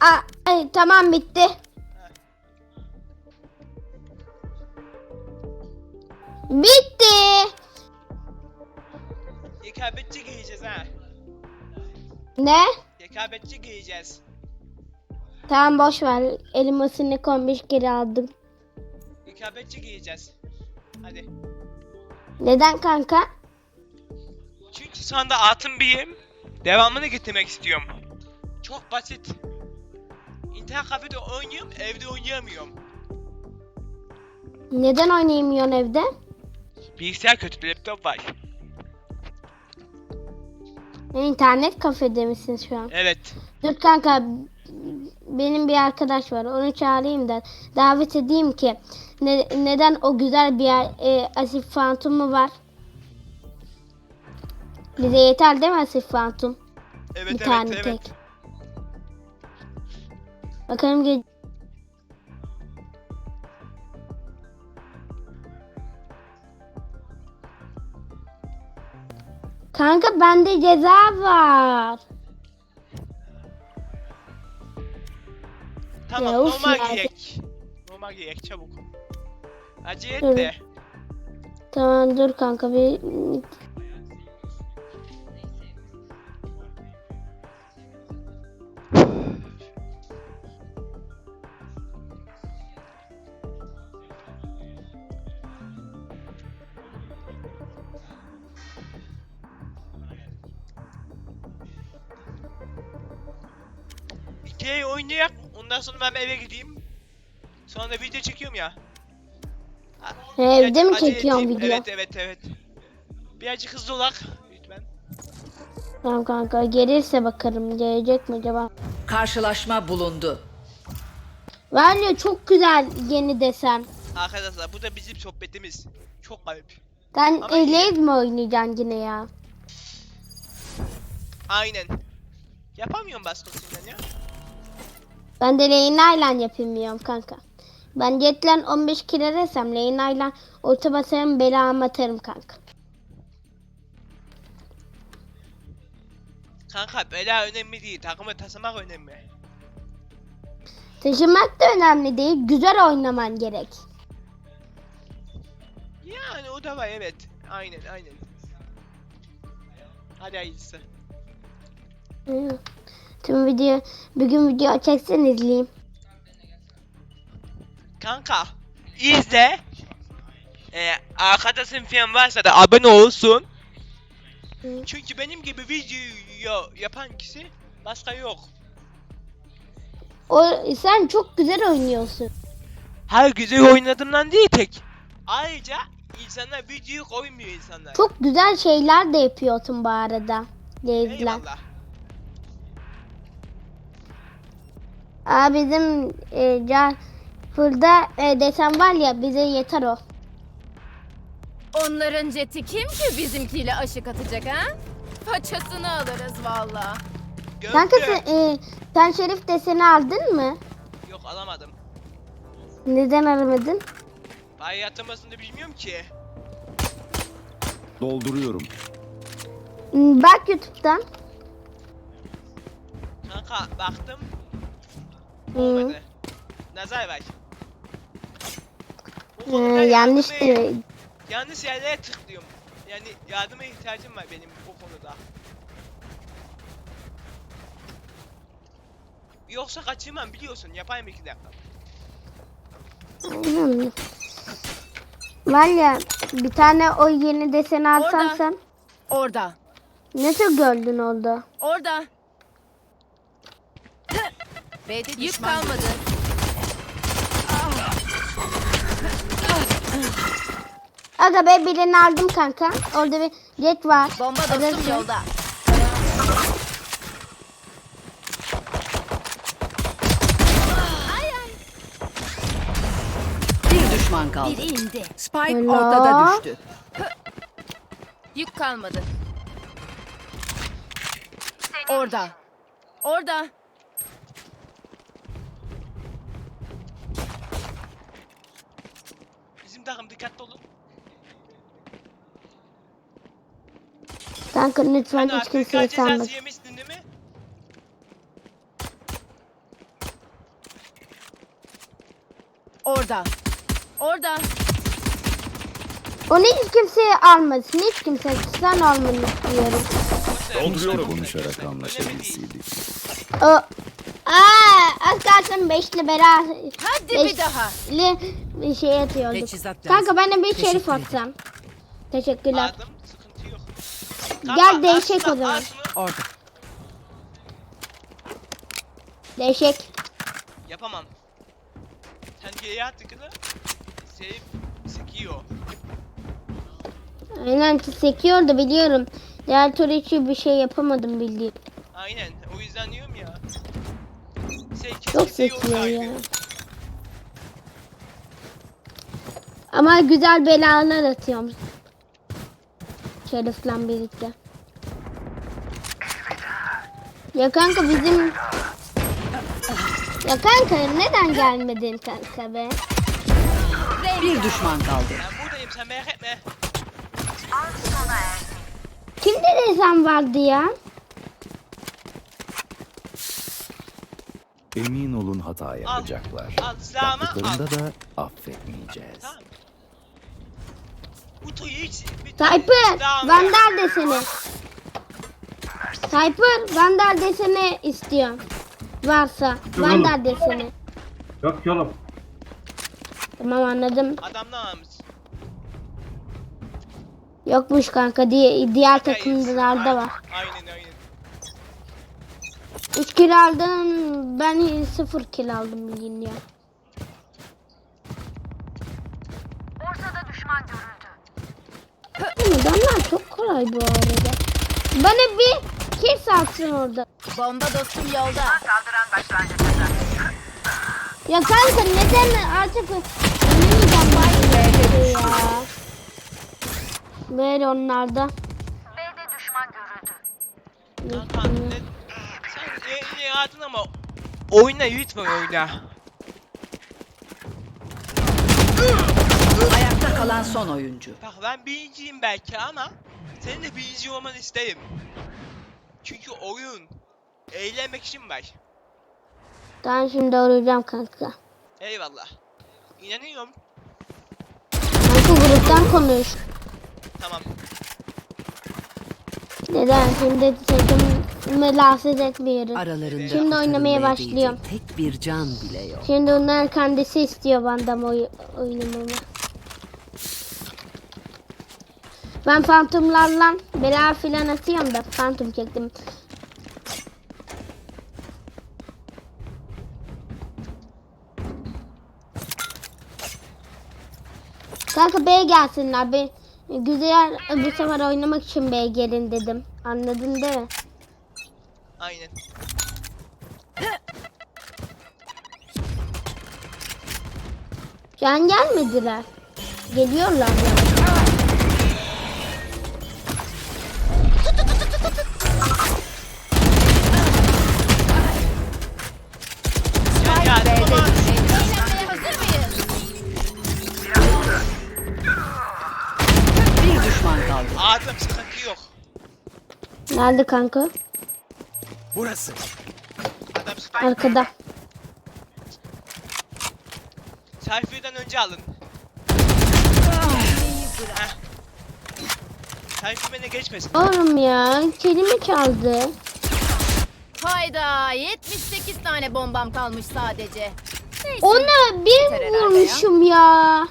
Aa, ay, tamam bitti. Bitti. Rekabetçi giyeceğiz ha. Ne? Rekabetçi giyeceğiz. Tamam boş ver. Elmasını 15 kere aldım. Rekabetçi giyeceğiz. Hadi. Neden kanka? Çünkü şu anda altın biriyim. Devamını getirmek istiyorum. Çok basit. İnternet kafede oynuyorum, evde oynayamıyorum. Neden oynayamıyorsun evde? Bilgisayar kötü, laptop var. İnternet kafede misin şu an? Evet. Dur kanka benim bir arkadaş var onu çağırayım da davet edeyim ki ne- neden o güzel bir yer e, Asif Fantum'u var? Bize yeter değil mi Asif Fantum? Evet, bir evet, tane evet. tek. Bakalım ge- Kanka bende ceza var. Tamam, Ya, normal ya. giyek. Normal giyek, çabuk. Acele et Evet. de. Tamam dur kanka bir İkiye oynayak, ondan sonra ben eve gideyim. Sonra da video çekiyorum ya. Ha, evde birazcık mi acele çekiyorsun edeyim. video? Evet, evet, evet. Birazcık hızlı olak. Lütfen. Tamam kanka gelirse bakarım gelecek mi acaba? Karşılaşma bulundu. Var ya çok güzel yeni desen. Arkadaşlar bu da bizim sohbetimiz. Çok garip. Sen Ama e. Lays mi oynayacaksın yine ya? Aynen. Yapamıyorum başkasından ya. Ben de Island yapamıyorum kanka. Ben Jet'le 15 kere desem Island orta basarım belamı atarım kanka. Kanka bela önemli değil. Takımı taşımak önemli. Taşımak da önemli değil. Güzel oynaman gerek. Yani o da var evet. Aynen aynen. Hadi hayırlısı. Hı. Tüm video bugün video çeksen izleyeyim. Kanka izle. Ee, arkadaşın falan varsa da abone olsun. Hı. Çünkü benim gibi video yapan kişi başka yok. O sen çok güzel oynuyorsun. Her güzel oynadığımdan değil tek. Ayrıca insanlar videoyu koymuyor insanlar. Çok güzel şeyler de yapıyorsun bu arada. Lays'le. Eyvallah. Aa bizim e, can burada e, desen var ya bize yeter o. Onların jeti kim ki bizimkiyle aşık atacak ha? Paçasını alırız valla. Kanka sen, e, sen Şerif deseni aldın mı? Yok alamadım. Neden aramadın? Bay yatırmasını bilmiyorum ki. Dolduruyorum. Bak YouTube'dan. Kanka baktım. Olmadı. Nazar. Bu Ee, yanlış değil. Yanlış yerlere tıklıyorum. Yani yardıma ihtiyacım var benim bu konuda. Yoksa kaçırmam biliyorsun. Yapayım iki dakika. Hmm. Var ya bir tane o yeni deseni alsan Orada. sen Orada. nasıl gördün oldu? Orada. Yük kalmadı. Aga be birini aldım kanka. Orada bir jet var. Bomba dostum Alırsın. yolda. Bir düşman kaldı. Biri indi. Spike Helal. ortada düştü. Yük kalmadı. Orada. Orada. dikkatli olun. Kanka lütfen hiç kimseye sanma. yemiştin? Orada. Orada. Onu hiç kimseye almasın. Hiç kimse sen almanı istiyorum. Konuşarak anlaşabilseydik. O, az kalsın beşli bela Hadi bir daha. beşli bir şey atıyorduk. Teçhizat lazım. Kanka ben de bir Teşekkür şerif ederim. atsam. Teşekkürler. Aldım. Sıkıntı yok. Gel değişik al o zaman. Orada. Değişik. Yapamam. Sen geriye at tıkını. Save sekiyor. Aynen sekiyordu biliyorum. Diğer tur hiç bir şey yapamadım bildiğim. Aynen. O yüzden diyorum Çok sekiyor ya. Ama güzel belalar atıyorum. Şerif'le birlikte. Ya kanka bizim... Ya kanka neden gelmedin kanka be? Bir düşman kaldı. Ben buradayım sen merak etme. Kimde desem vardı ya? Emin olun hata yapacaklar. Al silahımı al. Yaptıklarında da affetmeyeceğiz. Tamam. Bu toyu hiç... bir silahım Vandal deseni. Typer, Vandal deseni istiyorum. Varsa, Vandal deseni. Yok ki oğlum. Tamam anladım. Adamdan almış. Yokmuş kanka diye diğer takımlarda var. Aynen aynen. 3 kill aldım. Ben 0 kill aldım bildiğin ya. Ortada düşman görüldü. Adamlar çok kolay bu arada. Bana bir kill salsın orada. Bomba dostum yolda. Ya kanka neden artık oynayacağım ben ya. Böyle onlarda. Kanka ne... Sen iyi yaratın ama oyna lütfen oyna. Ayakta kalan son oyuncu. Bak ben birinciyim belki ama senin de birinci olmanı isterim. Çünkü oyun eğlenmek için var. Ben şimdi oynayacağım kanka. Eyvallah. İnanıyorum. Kanka gruptan konuş. Tamam. Neden? Şimdi takımı rahatsız etmiyorum. Aralarında Şimdi oynamaya başlıyorum. Tek bir can bile yok. Şimdi onlar kendisi istiyor benden oy oynamamı. Ben fantomlarla bela filan atıyorum da fantom çektim. Kanka B gelsinler. Ben güzel bu sefer oynamak için B gelin dedim. Anladın değil mi? Aynen. Şu an gelmediler. Geliyorlar ama Eğlenmeye hazır mıyız? Bir düşman kaldı. Adam sıkıntı yok. Nerede kanka? Burası. Adam. Arkada. Sayfirden önce alın. Heh. Sayfir beni geçmesin. Oğlum ya kelime çaldı. Hayda 78 tane bombam kalmış sadece. Neyse. Ona bir herhalde ya. vurmuşum ya.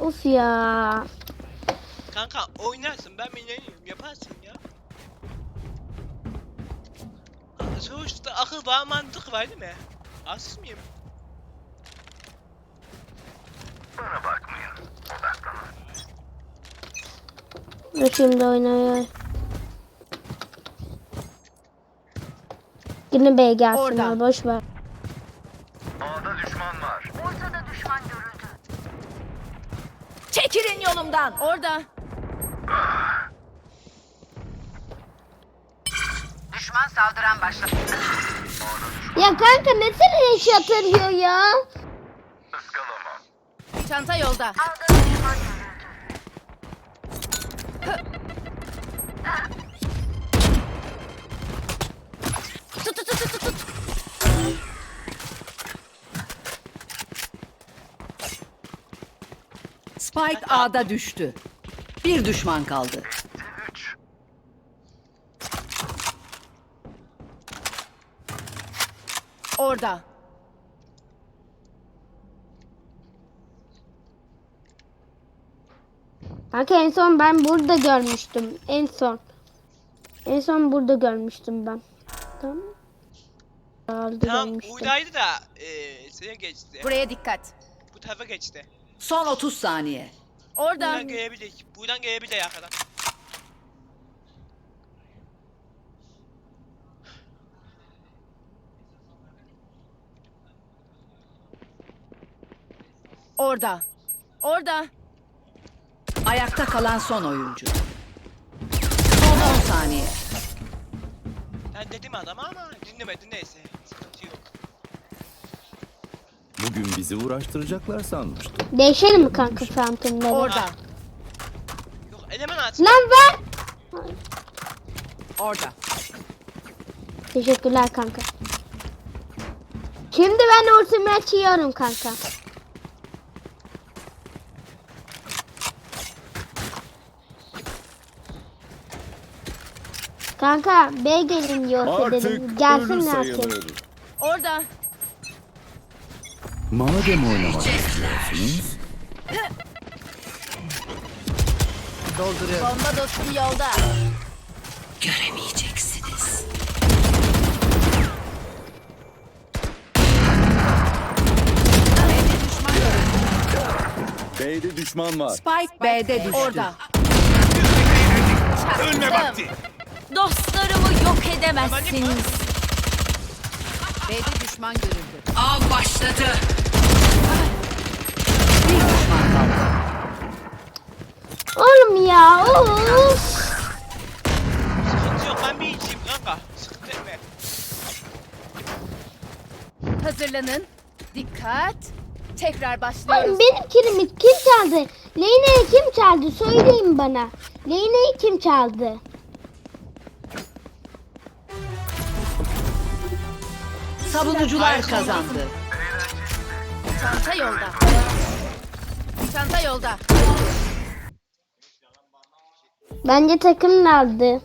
Of ya. Kanka oynarsın ben minörüyüm yaparsın ya. Sonuçta akıl var mantık var değil mi? Haksız mıyım? Dur şimdi oynayıyor. Yine Bey gelsinler Orada. boş ver. Çekilin yolumdan. Orada. Saldıran başladı. Ya kanka ne senin iş yatırıyor ya? Çanta yolda. Tut tut tut tut tut. Spike A'da düştü. Bir düşman kaldı. Orada. Kanka en son ben burada görmüştüm. En son. En son burada görmüştüm ben. Tamam. Aldı Tamam görmüştüm. buradaydı da eee şeye geçti. Buraya dikkat. Bu tarafa geçti. Son 30 saniye. Orada. Buradan gelebilir. Buradan gelebilir arkadan. Orada. Orada. Ayakta kalan son oyuncu. Son 10 saniye. Ben dedim adama ama dinlemedi neyse. Sıkıntı yok. Bugün bizi uğraştıracaklar sanmıştım. Değişelim mi kanka fantomları? Orada. Yok eleman atsın. Lan ver. Orada. Teşekkürler kanka. Şimdi ben ultimi açıyorum kanka. Kanka B gelin yok edelim. Gelsin herkes. Orada. Madem oynamak istiyorsunuz, Dolduruyorum. Bomba dostum yolda. Göremeyeceksiniz. B'de düşman var. Spike B'de düştü. Orada. Ölme vakti. Dostlarımı yok edemezsiniz. B'de düşman görüldü. Av başladı. Bir düşman kaldı. Oğlum ya. Of. Sıkıntı yok ben bir içeyim kanka. Sıkıntı etme. Hazırlanın. Dikkat. Tekrar Oğlum başlıyoruz. benim kilimi kim çaldı? Leyna'yı kim çaldı? Söyleyin bana. Leyna'yı kim çaldı? Savunucular kazandı. Çanta yolda. Çanta yolda. Bence takım aldı.